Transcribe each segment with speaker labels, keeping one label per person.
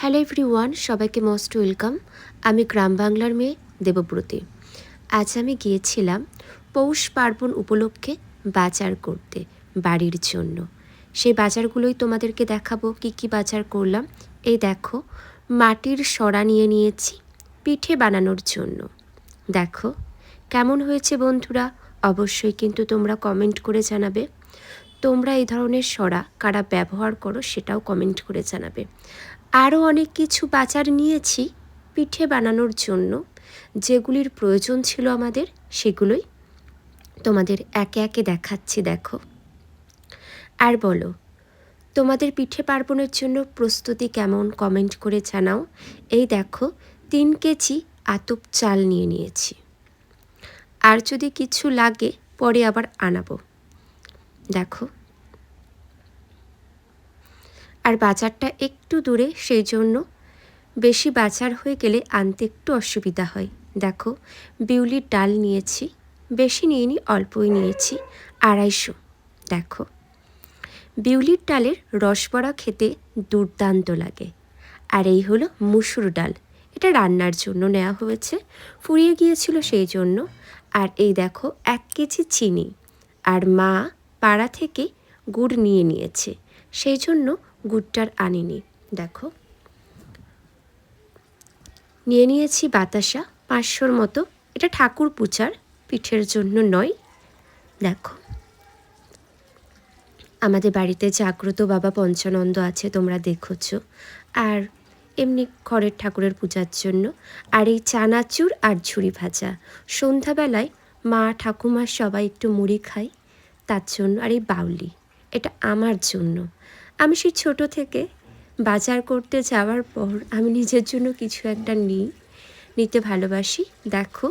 Speaker 1: Hello everyone সবাইকে most welcome আমি গ্রাম বাংলার মেয়ে দেবব্রতী। আজ আমি গিয়েছিলাম পৌষ পার্বণ উপলক্ষে বাজার করতে, বাড়ির জন্য। সেই বাজারগুলোই তোমাদেরকে দেখাবো, কি কি বাজার করলাম। এই দেখো, মাটির সরা নিয়ে নিয়েছি, পিঠে বানানোর জন্য। দেখো, কেমন হয়েছে বন্ধুরা? অবশ্যই কিন্তু তোমরা কমেন্ট করে জানাবে। তোমরা এই ধরনের সরা কারা ব্যবহার করো সেটাও কমেন্ট করে জানাবে। আরও অনেক কিছু বাজার নিয়েছি পিঠে বানানোর জন্য। যেগুলির প্রয়োজন ছিল আমাদের, সেগুলোই তোমাদের একে একে দেখাচ্ছি, দেখো। আর বলো, তোমাদের পিঠে পার্বণের জন্য প্রস্তুতি কেমন কমেন্ট করে জানাও। এই দেখো, তিন কেজি আতপ চাল নিয়ে নিয়েছি। আর যদি কিছু লাগে, পরে আবার আনাবো। দেখো আর বাজারটা একটু দূরে সেই জন্য বেশি বাজার হয়ে গেলে আনতে একটু অসুবিধা হয়। দেখো, বিউলির ডাল নিয়েছি, বেশি নিইনি, অল্পই নিয়েছি, আড়াইশো। দেখো, বিউলির ডালের রসবড়া খেতে দুর্দান্ত লাগে। আর এই হলো মুসুর ডাল। এটা রান্নার জন্য নেওয়া হয়েছে, ফুরিয়ে গিয়েছিল সেই জন্য আর এই দেখো, এক কেজি চিনি। আর মা পাড়া থেকে গুড় নিয়ে নিয়েছে। সেই জন্য গুড়টার আনিনি, দেখো। নিয়ে নিয়েছি বাতাসা, পাঁচশোর মতো। এটা ঠাকুর পূজার, পিঠের জন্য নয়। দেখো। আমাদের বাড়িতে জাগ্রত বাবা পঞ্চানন্দ আছে, তোমরা দেখোছ। আর এমনি ঘরের ঠাকুরের পূজার জন্য। আর এই চানাচুর আর ঝুড়ি ভাজা। সন্ধ্যাবেলায় মা ঠাকুমা সবাই একটু মুড়ি খায়, তার জন্য। আর এই বাউলি। এটা আমার জন্য। আমি সেই ছোট থেকে বাজার করতে যাওয়ার পর আমি নিজের জন্য কিছু একটা নিই, নিতে ভালোবাসি। দেখো,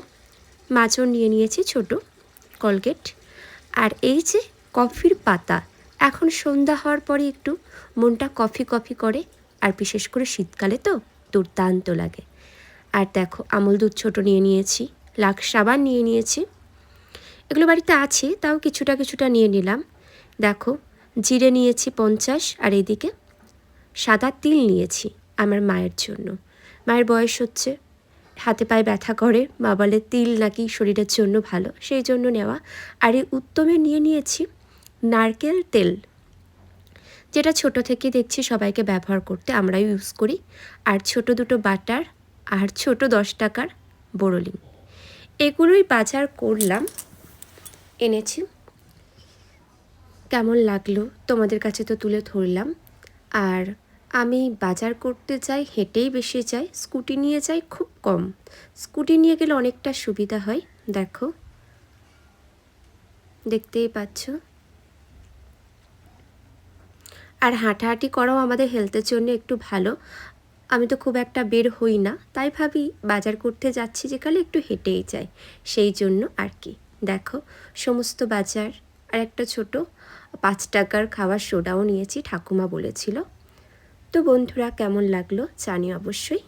Speaker 1: মাছও নিয়ে নিয়েছি ছোট কলগেট। আর এই যে কফির পাতা, এখন সন্ধ্যা হওয়ার পরে একটু মনটা কফি কফি করে, আর বিশেষ করে শীতকালে তো দুর্দান্ত লাগে। আর দেখো, আমল দুধ ছোটো নিয়ে নিয়েছি, লাখ সাবান নিয়ে নিয়েছি। এগুলো বাড়িতে আছে, তাও কিছুটা কিছুটা নিয়ে নিলাম। দেখো, জিরে নিয়েছি পঞ্চাশ আর এদিকে সাদা তিল নিয়েছি আমার মায়ের জন্য। মায়ের বয়স হচ্ছে, হাতে পায়ে ব্যথা করে, মা বলে তিল নাকি শরীরের জন্য ভালো, সেই জন্য নেওয়া। আর এই উত্তমে নিয়ে নিয়েছি নারকেল তেল, যেটা ছোট থেকে দেখছি সবাইকে ব্যবহার করতে, আমরাও ইউজ করি। আর ছোট দুটো বাটার আর ছোট দশ টাকার বোরলিং এগুলোই বাজার করলাম, এনেছি। কেমন লাগল তোমাদের কাছে তো তুলে ধরলাম। আর আমি বাজার করতে যাই, হেঁটেই বেশি যাই, স্কুটি নিয়ে যাই খুব কম। স্কুটি নিয়ে গেলে অনেকটা সুবিধা হয়, দেখো। দেখতেই পাচ্ছ। আর হাঁটাহাঁটি করাও আমাদের হেলথের জন্য একটু ভালো। আমি তো খুব একটা বের হই না, তাই ভাবি বাজার করতে যাচ্ছি যেখানে একটু হেঁটেই যাই। সেই জন্য আর কি। দেখো, সমস্ত বাজার আর একটা ছোট পাঁচ টাকার খাওয়ার সোডাও নিয়েছি ঠাকুমা বলেছিল। তো বন্ধুরা কেমন লাগল জানি অবশ্যই।